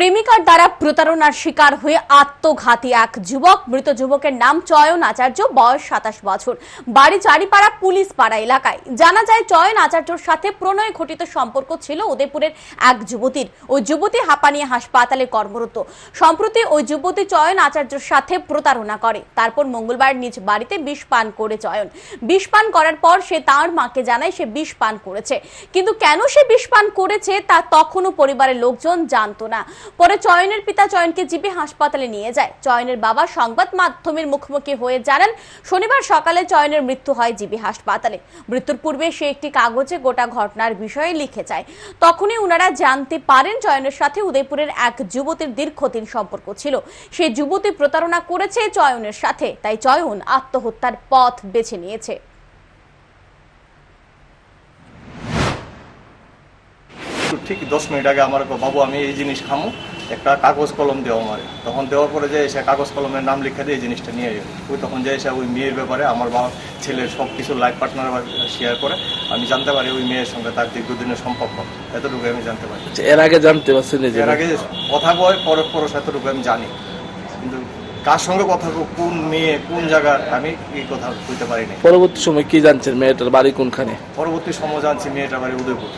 প্রেমিকার দ্বারা প্রতারণার শিকার হয়ে আত্মঘাতী এক যুবক। মৃত যুবকের নাম চয়ন আচার্য, বয়স সাতাশ বছর। বাড়ি চারিপাড়া পুলিশ পাড়া এলাকায়। জানা যায়, চয়ন আচার্যর সাথে প্রণয় ঘটিত সম্পর্ক ছিল উদয়পুরের এক যুবতীর। ওই যুবতী হাঁপানিয়া হাসপাতালে কর্মরত। সম্প্রতি ওই যুবতী চয়ন আচার্যর সাথে প্রতারণা করে। তারপর মঙ্গলবার নিজ বাড়িতে বিষ পান করে চয়ন। বিষ পান করার পর সে তার মাকে জানায় সে বিষ পান করেছে। কিন্তু কেন সে বিষ পান করেছে তা তখনও পরিবারের লোকজন জানতো না। পরে চয়নের পিতা চয়নকে জিবি হাসপাতালে নিয়ে যায়। চয়নের বাবা সংবাদ মাধ্যমের মুখোমুখি হয়ে জানান, শনিবার সকালে চয়নের মৃত্যু হয় জিবি হাসপাতালে। মৃত্যুর পূর্বে সে একটি কাগজে গোটা ঘটনার বিষয়ে লিখে যায়। তখনই ওনারা জানতে পারেন চয়নের সাথে উদয়পুরের এক যুবতীর দীর্ঘদিন সম্পর্ক ছিল। সেই যুবতী প্রতারণা করেছে চয়নের সাথে, তাই চয়ন আত্মহত্যার পথ বেছে নিয়েছে। তো ঠিক দশ মিনিট আগে আমার বাবু আমি এই জিনিস খামু একটা কাগজ কলম দেওয়া আমার। তখন দেওয়ার পরে যে এসে কাগজ কলমের নাম লিখে দিয়ে এই জিনিসটা নিয়ে যাবে ওই তখন যে এসে ওই মেয়ের ব্যাপারে আমার বাবা ছেলের সব কিছু লাইফ পার্টনার শেয়ার করে আমি জানতে পারি ওই মেয়ের সঙ্গে তার দীর্ঘদিনের সম্পর্ক। এতটুকু আমি জানতে পারি। আচ্ছা, এর আগে জানতে পারছেন যে এর আগে কথা বয় পরে পরশ এতটুকু আমি জানি। কিন্তু কার সঙ্গে কথা কোন মেয়ে কোন জায়গার আমি এই কথা বলতে পারি না পরবর্তী সময় কি জানছেন মেয়েটার বাড়ি কোনখানে? পরবর্তী সময় জানছি মেয়েটার বাড়ি উদয়পুর।